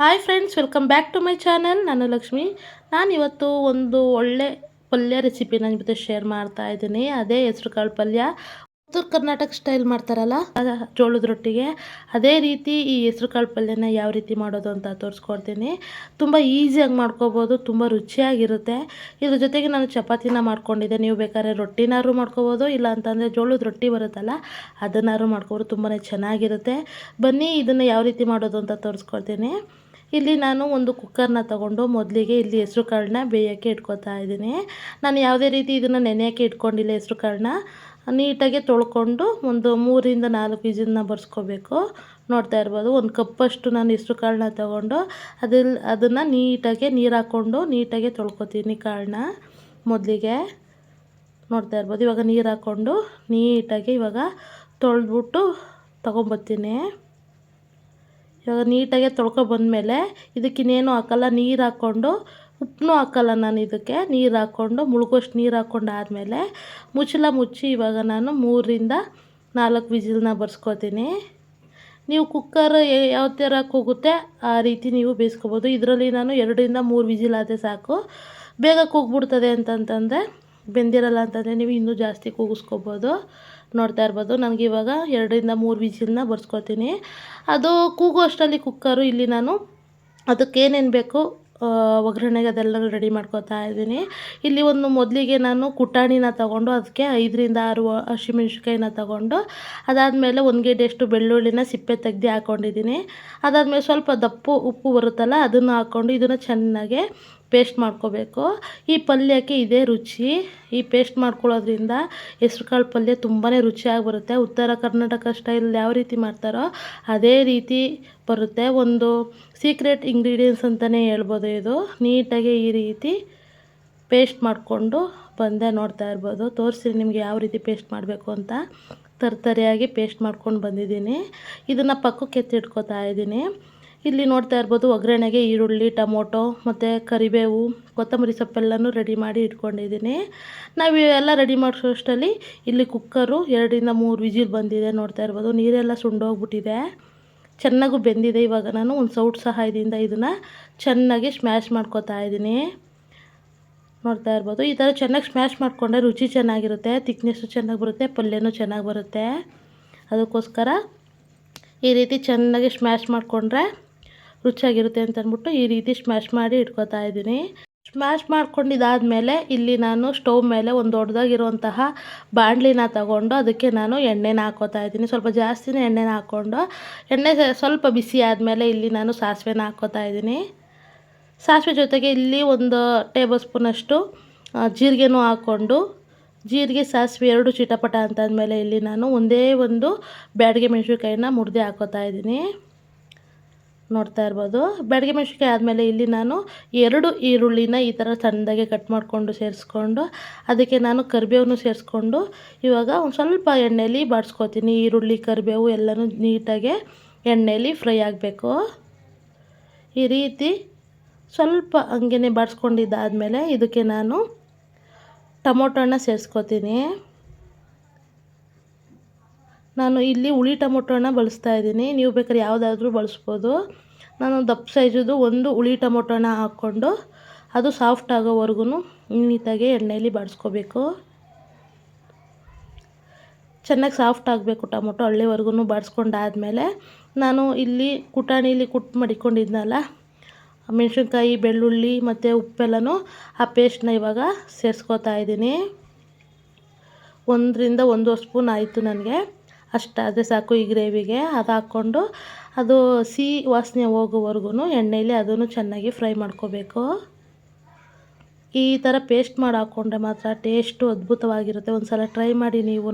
Hi friends welcome back to my channel ನಾನು ಲಕ್ಷ್ಮಿ. ನಾನು ಇವತ್ತು ಒಂದು ಒಳ್ಳೆ ಪಲ್ಯ ರೆಸಿಪಿ ನನ್ನ ಜೊತೆ ಶೇರ್ ಮಾಡ್ತಾ ಇದ್ದೀನಿ. ಅದೇ ಹೆಸ್ರು ಕಾಳು ಪಲ್ಯ. ಉತ್ತರ ಕರ್ನಾಟಕ ಸ್ಟೈಲ್ ಮಾಡ್ತಾರಲ್ಲ ಜೋಳದ ರೊಟ್ಟಿಗೆ. ಅದೇ ರೀತಿ ಈ ಹೆಸ್ರು ಕಾಳು ಪಲ್ಯನ ಯಾವ ರೀತಿ ಮಾಡೋದು ಅಂತ ತೋರಿಸ್ಕೊಡ್ತೀನಿ. ತುಂಬ ಈಸಿಯಾಗಿ ಮಾಡ್ಕೋಬೋದು, ತುಂಬ ರುಚಿಯಾಗಿರುತ್ತೆ. ಇದ್ರ ಜೊತೆಗೆ ನಾನು ಚಪಾತಿನ ಮಾಡ್ಕೊಂಡಿದ್ದೆ. ನೀವು ಬೇಕಾದ್ರೆ ರೊಟ್ಟಿನಾರು ಮಾಡ್ಕೋಬೋದು, ಇಲ್ಲ ಅಂತಂದರೆ ಜೋಳದ ರೊಟ್ಟಿ ಬರುತ್ತಲ್ಲ ಅದನ್ನಾರು ಮಾಡ್ಕೋಬೋದು. ತುಂಬಾ ಚೆನ್ನಾಗಿರುತ್ತೆ. ಬನ್ನಿ, ಇದನ್ನು ಯಾವ ರೀತಿ ಮಾಡೋದು ಅಂತ ತೋರಿಸ್ಕೊಡ್ತೀನಿ. ಇಲ್ಲಿ ನಾನು ಒಂದು ಕುಕ್ಕರ್ನ ತಗೊಂಡು ಮೊದಲಿಗೆ ಇಲ್ಲಿ ಹೆಸ್ರು ಕಾಳನ್ನ ಬೇಯೋಕ್ಕೆ ಇಟ್ಕೊತಾ ಇದ್ದೀನಿ. ನಾನು ಯಾವುದೇ ರೀತಿ ಇದನ್ನು ನೆನೆಯೋಕ್ಕೆ ಇಟ್ಕೊಂಡಿಲ್ಲ ಹೆಸ್ರು ಕಾಳನ್ನ. ನೀಟಾಗಿ ತೊಳ್ಕೊಂಡು ಒಂದು ಮೂರಿಂದ ನಾಲ್ಕು ವಿಸಿಲ್ನ ಬರ್ಸ್ಕೋಬೇಕು. ನೋಡ್ತಾ ಇರ್ಬೋದು, ಒಂದು ಕಪ್ಪಷ್ಟು ನಾನು ಹೆಸ್ರು ಕಾಳನ್ನ ತಗೊಂಡು ಅದಿಲ್, ಅದನ್ನು ನೀಟಾಗಿ ನೀರು ಹಾಕ್ಕೊಂಡು ನೀಟಾಗಿ ತೊಳ್ಕೊತೀನಿ ಕಾಳನ್ನ ಮೊದಲಿಗೆ. ನೋಡ್ತಾ ಇರ್ಬೋದು, ಇವಾಗ ನೀರು ಹಾಕ್ಕೊಂಡು ನೀಟಾಗಿ ಇವಾಗ ತೊಳೆದ್ಬಿಟ್ಟು ತೊಗೊಂಬರ್ತೀನಿ ಇವಾಗ ನೀಟಾಗೆ ತೊಳ್ಕೊಬಂದಮೇಲೆ ಇದಕ್ಕೆ ಇನ್ನೇನು ಹಾಕಲ್ಲ, ನೀರು ಹಾಕ್ಕೊಂಡು ಉಪ್ಪು ಹಾಕಲ್ಲ ನಾನು ಇದಕ್ಕೆ. ನೀರು ಹಾಕ್ಕೊಂಡು, ಮುಳುಗೋಷ್ಟು ನೀರು ಹಾಕ್ಕೊಂಡು ಆದಮೇಲೆ ಮುಚ್ಚಲ ಮುಚ್ಚಿ ಇವಾಗ ನಾನು ಮೂರರಿಂದ ನಾಲ್ಕು ವಿಜಿಲ್ನ ಬರ್ಸ್ಕೊತೀನಿ. ನೀವು ಕುಕ್ಕರ್ ಯಾವ ಥರ ಕೂಗುತ್ತೆ ಆ ರೀತಿ ನೀವು ಬೇಯಿಸ್ಕೊಬೋದು. ಇದರಲ್ಲಿ ನಾನು ಎರಡರಿಂದ ಮೂರು ವಿಜಿಲ್ ಆದರೆ ಸಾಕು. ಬೇಗ ಕೂಗ್ಬಿಡ್ತದೆ ಅಂತಂತಂದರೆ, ಬೆಂದಿರಲ್ಲ ಅಂತಂದರೆ ನೀವು ಇನ್ನೂ ಜಾಸ್ತಿ ಕೂಗಿಸ್ಕೊಬೋದು. ನೋಡ್ತಾ ಇರ್ಬೋದು. ನನಗೆ ಇವಾಗ ಎರಡರಿಂದ ಮೂರು ವಿಜಿಲ್ನ ಬರ್ಸ್ಕೊತೀನಿ ಅದು ಕೂಗು ಅಷ್ಟರಲ್ಲಿ ಕುಕ್ಕರು, ಇಲ್ಲಿ ನಾನು ಅದಕ್ಕೇನೇನು ಬೇಕು ಒಗ್ಗರಣೆಗೆ ಅದೆಲ್ಲ ರೆಡಿ ಮಾಡ್ಕೊತಾ ಇದ್ದೀನಿ. ಇಲ್ಲಿ ಒಂದು ಮೊದಲಿಗೆ ನಾನು ಕುಟಾಣಿನ ತಗೊಂಡು ಅದಕ್ಕೆ ಐದರಿಂದ ಆರು ಹಸಿಮೆಣ್ಸಿಕಾಯಿನ ತಗೊಂಡು ಅದಾದಮೇಲೆ ಒಂದು ಗೆಡ್ಡೆಯಷ್ಟು ಬೆಳ್ಳುಳ್ಳಿನ ಸಿಪ್ಪೆ ತೆಗ್ದು ಹಾಕ್ಕೊಂಡಿದ್ದೀನಿ ಅದಾದಮೇಲೆ ಸ್ವಲ್ಪ ದಪ್ಪು ಉಪ್ಪು ಬರುತ್ತಲ್ಲ, ಅದನ್ನು ಹಾಕ್ಕೊಂಡು ಇದನ್ನು ಚೆನ್ನಾಗೆ ಪೇಸ್ಟ್ ಮಾಡ್ಕೋಬೇಕು. ಈ ಪಲ್ಯಕ್ಕೆ ಇದೇ ರುಚಿ. ಈ ಪೇಸ್ಟ್ ಮಾಡ್ಕೊಳ್ಳೋದ್ರಿಂದ ಹೆಸ್ರುಕಾಳು ಪಲ್ಯ ತುಂಬಾ ರುಚಿಯಾಗಿ ಬರುತ್ತೆ ಉತ್ತರ ಕರ್ನಾಟಕ ಸ್ಟೈಲ್ ಯಾವ ರೀತಿ ಮಾಡ್ತಾರೋ ಅದೇ ರೀತಿ ಬರುತ್ತೆ. ಒಂದು ಸೀಕ್ರೆಟ್ ಇಂಗ್ರೀಡಿಯೆಂಟ್ಸ್ ಅಂತಲೇ ಹೇಳ್ಬೋದು ಇದು. ನೀಟಾಗಿ ಈ ರೀತಿ ಪೇಸ್ಟ್ ಮಾಡಿಕೊಂಡು ಬಂದೆ ನೋಡ್ತಾ ಇರ್ಬೋದು. ತೋರಿಸಿ ನಿಮಗೆ ಯಾವ ರೀತಿ ಪೇಸ್ಟ್ ಮಾಡಬೇಕು ಅಂತ. ತರ್ತರಿಯಾಗಿ ಪೇಸ್ಟ್ ಮಾಡ್ಕೊಂಡು ಬಂದಿದ್ದೀನಿ. ಇದನ್ನು ಪಕ್ಕಕ್ಕೆ ಎತ್ತಿಟ್ಕೋತಾ ಇದ್ದೀನಿ. ಇಲ್ಲಿ ನೋಡ್ತಾ ಇರ್ಬೋದು ಒಗ್ಗರಣೆಗೆ ಈರುಳ್ಳಿ, ಟೊಮೊಟೊ ಮತ್ತು ಕರಿಬೇವು, ಕೊತ್ತಂಬರಿ ಸೊಪ್ಪೆಲ್ಲನೂ ರೆಡಿ ಮಾಡಿ ಇಟ್ಕೊಂಡಿದ್ದೀನಿ. ನಾವು ಇವೆಲ್ಲ ರೆಡಿ ಮಾಡಿಸೋಷ್ಟರಲ್ಲಿ ಇಲ್ಲಿ ಕುಕ್ಕರು ಎರಡರಿಂದ ಮೂರು ವಿಜಿಲ್ ಬಂದಿದೆ ನೋಡ್ತಾ ಇರ್ಬೋದು. ನೀರೆಲ್ಲ ಸುಂಡೋಗ್ಬಿಟ್ಟಿದೆ. ಚೆನ್ನಾಗೂ ಬೆಂದಿದೆ ಇವಾಗ ನಾನು. ಒಂದು ಸೌಟ್ ಸಹಾಯದಿಂದ ಇದನ್ನು ಚೆನ್ನಾಗಿ ಸ್ಮ್ಯಾಶ್ ಮಾಡ್ಕೊತಾ ಇದ್ದೀನಿ. ನೋಡ್ತಾ ಇರ್ಬೋದು. ಈ ಥರ ಚೆನ್ನಾಗಿ ಸ್ಮ್ಯಾಶ್ ಮಾಡಿಕೊಂಡ್ರೆ ರುಚಿ ಚೆನ್ನಾಗಿರುತ್ತೆ ತಿಕ್ನೆಸ್ಸು ಚೆನ್ನಾಗಿ ಬರುತ್ತೆ, ಪಲ್ಯನೂ ಚೆನ್ನಾಗಿ ಬರುತ್ತೆ. ಅದಕ್ಕೋಸ್ಕರ ಈ ರೀತಿ ಚೆನ್ನಾಗಿ ಸ್ಮ್ಯಾಶ್ ಮಾಡಿಕೊಂಡ್ರೆ ರುಚಿಯಾಗಿರುತ್ತೆ ಅಂತ ಅಂದ್ಬಿಟ್ಟು ಈ ರೀತಿ ಸ್ಮ್ಯಾಶ್ ಮಾಡಿ ಇಟ್ಕೋತಾ ಇದ್ದೀನಿ. ಸ್ಮ್ಯಾಶ್ ಮಾಡ್ಕೊಂಡಿದ್ದಾದಮೇಲೆ ಇಲ್ಲಿ ನಾನು ಸ್ಟವ್ ಮೇಲೆ ಒಂದು ದೊಡ್ಡದಾಗಿರುವಂತಹ ಬಾಣಲಿನ ತಗೊಂಡು ಅದಕ್ಕೆ ನಾನು ಎಣ್ಣೆನ ಹಾಕೋತಾ ಇದ್ದೀನಿ. ಸ್ವಲ್ಪ ಜಾಸ್ತಿನೇ ಎಣ್ಣೆನ ಹಾಕ್ಕೊಂಡು ಎಣ್ಣೆ ಸ್ವಲ್ಪ ಬಿಸಿ ಆದಮೇಲೆ ಇಲ್ಲಿ ನಾನು ಸಾಸಿವೆನ ಹಾಕೋತಾ ಇದ್ದೀನಿ. ಸಾಸಿವೆ ಜೊತೆಗೆ ಇಲ್ಲಿ ಒಂದು ಟೇಬಲ್ ಸ್ಪೂನಷ್ಟು ಜೀರಿಗೆನೂ ಹಾಕ್ಕೊಂಡು, ಜೀರಿಗೆ, ಸಾಸಿವೆ ಎರಡು ಚಿಟಪಟ ಅಂತಂದಮೇಲೆ ಇಲ್ಲಿ ನಾನು ಒಂದೇ ಒಂದು ಬ್ಯಾಡಿಗೆ ಮೆಣಸಿನ್ಕಾಯಿನ ಮುರಿದೇ ಹಾಕೋತಾ ಇದ್ದೀನಿ. ನೋಡ್ತಾ ಇರ್ಬೋದು. ಬೆಳಗ್ಗೆ ಮೆಣಸಿನ್ಕಾಯಿ ಆದಮೇಲೆ ಇಲ್ಲಿ ನಾನು ಎರಡು ಈರುಳ್ಳಿನ ಈ ಥರ ಸಣ್ಣದಾಗೆ ಕಟ್ ಮಾಡಿಕೊಂಡು ಸೇರಿಸ್ಕೊಂಡು, ಅದಕ್ಕೆ ನಾನು ಕರಿಬೇವನ್ನು ಸೇರಿಸ್ಕೊಂಡು, ಇವಾಗ ಒಂದು ಸ್ವಲ್ಪ ಎಣ್ಣೆಲಿ ಬಾಡಿಸ್ಕೊತೀನಿ. ಈರುಳ್ಳಿ, ಕರಿಬೇವು ಎಲ್ಲನೂ ನೀಟಾಗೆ ಎಣ್ಣೆಲಿ ಫ್ರೈ ಆಗಬೇಕು. ಈ ರೀತಿ ಸ್ವಲ್ಪ ಹಂಗೆ ಬಾಡಿಸ್ಕೊಂಡಿದ್ದಾದಮೇಲೆ ಇದಕ್ಕೆ ನಾನು ಟೊಮೊಟೊನ ಸೇರಿಸ್ಕೊತೀನಿ. ನಾನು ಇಲ್ಲಿ ಹುಳಿ ಟೊಮೊಟೊನ ಬಳಸ್ತಾ ಇದ್ದೀನಿ. ನೀವು ಬೇಕಾದ್ರೆ ಯಾವುದಾದ್ರೂ ಬಳಸ್ಬೋದು. ನಾನು ದಪ್ಪ ಸೈಜದು ಒಂದು ಹುಳಿ ಟೊಮೊಟೊನ ಹಾಕ್ಕೊಂಡು ಅದು ಸಾಫ್ಟ್ ಆಗೋವರೆಗೂ ನೀಟಾಗಿ ಎಣ್ಣೆಯಲ್ಲಿ ಬಾಡಿಸ್ಕೋಬೇಕು. ಚೆನ್ನಾಗಿ ಸಾಫ್ಟ್ ಆಗಬೇಕು ಟೊಮೊಟೊ ಹಳ್ಳಿವರೆಗೂ ಬಾಡಿಸ್ಕೊಂಡಾದಮೇಲೆ ನಾನು ಇಲ್ಲಿ ಕುಟಾಣಿಲಿ ಕುಟ್ ಮಡಿಕೊಂಡಿದ್ನಲ್ಲ ಮೆಣಸಿನ್ಕಾಯಿ, ಬೆಳ್ಳುಳ್ಳಿ ಮತ್ತು ಉಪ್ಪೆಲ್ಲನೂ ಆ ಪೇಸ್ಟ್ನ ಇವಾಗ ಸೇರಿಸ್ಕೋತಾ ಇದ್ದೀನಿ. ಒಂದರಿಂದ ಒಂದು ಸ್ಪೂನ್ ಆಯಿತು ನನಗೆ. ಅಷ್ಟಾದರೆ ಸಾಕು ಈ ಗ್ರೇವಿಗೆ. ಅದು ಹಾಕ್ಕೊಂಡು ಅದು ಸಿಹಿ ವಾಸನೆ ಹೋಗೋವರೆಗೂ ಎಣ್ಣೆಯಲ್ಲಿ ಅದನ್ನು ಚೆನ್ನಾಗಿ ಫ್ರೈ ಮಾಡ್ಕೋಬೇಕು. ಈ ಥರ ಪೇಸ್ಟ್ ಮಾಡಿ ಹಾಕ್ಕೊಂಡ್ರೆ ಮಾತ್ರ ಟೇಸ್ಟು ಅದ್ಭುತವಾಗಿರುತ್ತೆ. ಒಂದು ಸಲ ಟ್ರೈ ಮಾಡಿ ನೀವು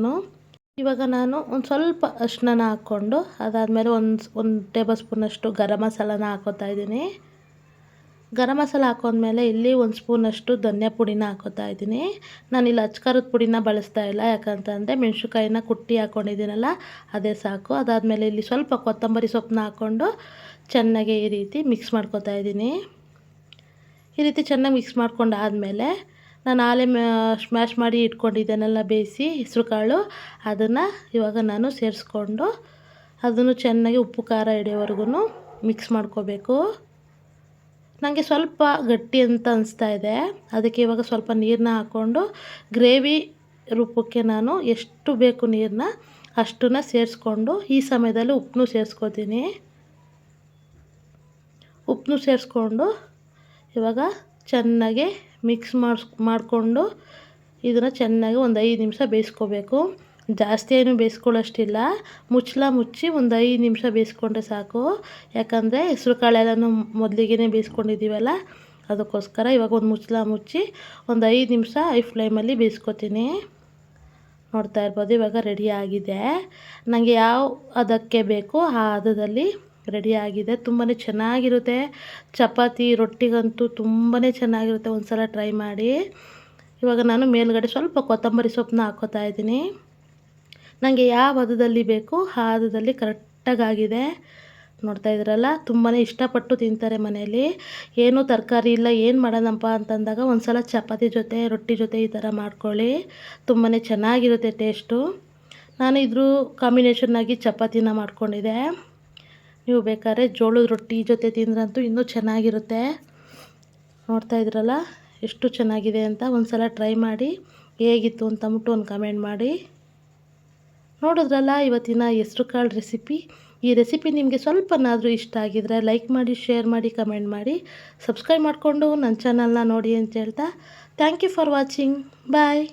ಇವಾಗ ನಾನು ಒಂದು ಸ್ವಲ್ಪ ಅರ್ಶಿನ ಹಾಕ್ಕೊಂಡು ಅದಾದಮೇಲೆ ಒಂದು ಒಂದು ಟೇಬಲ್ ಸ್ಪೂನಷ್ಟು ಗರಂ ಮಸಾಲನ ಹಾಕೋತಾ ಇದ್ದೀನಿ. ಗರಂ ಮಸಾಲ ಹಾಕೊಂಡ್ಮೇಲೆ ಇಲ್ಲಿ ಒಂದು ಸ್ಪೂನಷ್ಟು ಧನ್ಯ ಪುಡಿನ ಹಾಕೋತಾ ಇದ್ದೀನಿ. ಇಲ್ಲಿ ಅಚ್ಕಾರದ ಪುಡಿನ ಬಳಸ್ತಾ ಇಲ್ಲ, ಯಾಕಂತಂದರೆ ಮೆಣಸುಕಾಯಿನ ಕುಟ್ಟಿ ಹಾಕ್ಕೊಂಡಿದ್ದೀನಲ್ಲ ಅದೇ ಸಾಕು. ಅದಾದಮೇಲೆ ಇಲ್ಲಿ ಸ್ವಲ್ಪ ಕೊತ್ತಂಬರಿ ಸೊಪ್ಪನ್ನ ಹಾಕ್ಕೊಂಡು ಚೆನ್ನಾಗಿ ಈ ರೀತಿ ಮಿಕ್ಸ್ ಮಾಡ್ಕೊತಾ ಇದ್ದೀನಿ. ಈ ರೀತಿ ಚೆನ್ನಾಗಿ ಮಿಕ್ಸ್ ಮಾಡ್ಕೊಂಡು ಆದಮೇಲೆ ನಾನು ಆಲೆ ಸ್ಮ್ಯಾಶ್ ಮಾಡಿ ಇಟ್ಕೊಂಡಿದ್ದೇನೆಲ್ಲ ಬೇಯಿಸಿ ಹೆಸರು ಕಾಳು, ಅದನ್ನು ಇವಾಗ ನಾನು ಸೇರಿಸ್ಕೊಂಡು ಅದನ್ನು ಚೆನ್ನಾಗಿ ಉಪ್ಪು ಖಾರ ಹಿಡಿಯೋವರೆಗೂ ಮಿಕ್ಸ್ ಮಾಡ್ಕೋಬೇಕು. ನನಗೆ ಸ್ವಲ್ಪ ಗಟ್ಟಿ ಅಂತ ಅನಿಸ್ತಾ ಇದೆ. ಅದಕ್ಕೆ ಇವಾಗ ಸ್ವಲ್ಪ ನೀರನ್ನ ಹಾಕ್ಕೊಂಡು ಗ್ರೇವಿ ರೂಪಕ್ಕೆ ನಾನು ಎಷ್ಟು ಬೇಕು ನೀರನ್ನ ಅಷ್ಟನ್ನು ಸೇರಿಸ್ಕೊಂಡು ಈ ಸಮಯದಲ್ಲಿ ಉಪ್ಪನ್ನು ಸೇರಿಸ್ಕೋತೀನಿ. ಉಪ್ಪನ್ನು ಸೇರಿಸ್ಕೊಂಡು ಇವಾಗ ಚೆನ್ನಾಗಿ ಮಿಕ್ಸ್ ಮಾಡಿಸ್, ಮಾಡಿಕೊಂಡು ಇದನ್ನು ಚೆನ್ನಾಗಿ ಒಂದು ಐದು ನಿಮಿಷ ಬೇಯಿಸ್ಕೋಬೇಕು. ಜಾಸ್ತಿ ಏನು ಬೇಯಿಸ್ಕೊಳ್ಳೋಷ್ಟಿಲ್ಲ. ಮುಚ್ಚಳ ಮುಚ್ಚಿ ಒಂದು ಐದು ನಿಮಿಷ ಬೇಯಿಸ್ಕೊಂಡ್ರೆ ಸಾಕು. ಯಾಕಂದರೆ ಹೆಸ್ರು ಕಾಳೆಲ್ಲನೂ ಮೊದಲಿಗೆ ಬೇಯಿಸ್ಕೊಂಡಿದ್ದೀವಲ್ಲ ಅದಕ್ಕೋಸ್ಕರ ಇವಾಗ ಒಂದು ಮುಚ್ಚಳ ಮುಚ್ಚಿ ಒಂದು ಐದು ನಿಮಿಷ ಐ ಫ್ಲೇಮಲ್ಲಿ ಬೇಯಿಸ್ಕೊತೀನಿ. ನೋಡ್ತಾ ಇರ್ಬೋದು, ಇವಾಗ ರೆಡಿ ಆಗಿದೆ. ನನಗೆ ಯಾವ ಅದಕ್ಕೆ ಬೇಕು ಆ ಹದದಲ್ಲಿ ಆಗಿದೆ. ತುಂಬಾ ಚೆನ್ನಾಗಿರುತ್ತೆ. ಚಪಾತಿ ರೊಟ್ಟಿಗಂತೂ ತುಂಬಾ ಚೆನ್ನಾಗಿರುತ್ತೆ. ಒಂದು ಸಲ ಟ್ರೈ ಮಾಡಿ. ಇವಾಗ ನಾನು ಮೇಲುಗಡೆ ಸ್ವಲ್ಪ ಕೊತ್ತಂಬರಿ ಸೊಪ್ಪನ್ನ ಹಾಕ್ಕೋತಾ ಇದ್ದೀನಿ. ನನಗೆ ಯಾವ ಹದದಲ್ಲಿ ಬೇಕು ಆ ಹದದಲ್ಲಿ ಕರೆಕ್ಟಾಗಾಗಿದೆ. ನೋಡ್ತಾ ಇದ್ರಲ್ಲ ತುಂಬಾ ಇಷ್ಟಪಟ್ಟು ತಿಂತಾರೆ ಮನೆಯಲ್ಲಿ. ಏನೂ ತರಕಾರಿ ಇಲ್ಲ, ಏನು ಮಾಡೋಣಪ್ಪ ಅಂತಂದಾಗ ಒಂದು ಸಲ ಚಪಾತಿ ಜೊತೆ, ರೊಟ್ಟಿ ಜೊತೆ ಈ ಥರ ಮಾಡ್ಕೊಳ್ಳಿ. ತುಂಬಾ ಚೆನ್ನಾಗಿರುತ್ತೆ ಟೇಸ್ಟು. ನಾನು ಇದ್ರ ಕಾಂಬಿನೇಷನ್ನಾಗಿ ಚಪಾತಿನ ಮಾಡ್ಕೊಂಡಿದ್ದೆ. ನೀವು ಬೇಕಾದ್ರೆ ಜೋಳದ ರೊಟ್ಟಿ ಜೊತೆ ತಿಂದ್ರಂತೂ ಇನ್ನೂ ಚೆನ್ನಾಗಿರುತ್ತೆ. ನೋಡ್ತಾ ಇದ್ರಲ್ಲ, ಎಷ್ಟು ಚೆನ್ನಾಗಿದೆ ಅಂತ ಒಂದು ಸಲ ಟ್ರೈ ಮಾಡಿ, ಹೇಗಿತ್ತು ಅಂತಂದ್ಬಿಟ್ಟು ಒಂದು ಕಮೆಂಟ್ ಮಾಡಿ. ನೋಡಿದ್ರಲ್ಲ ಇವತ್ತಿನ ಹೆಸ್ರು ಕಾಳು ರೆಸಿಪಿ ಈ ರೆಸಿಪಿ ನಿಮಗೆ ಸ್ವಲ್ಪನಾದರೂ ಇಷ್ಟ ಆಗಿದ್ರೆ ಲೈಕ್ ಮಾಡಿ ಶೇರ್ ಮಾಡಿ ಕಮೆಂಟ್ ಮಾಡಿ. ಸಬ್ಸ್ಕ್ರೈಬ್ ಮಾಡಿಕೊಂಡು ನನ್ನ ಚಾನಲ್ನ ನೋಡಿ ಅಂತ ಹೇಳ್ತಾ. Thank you for watching bye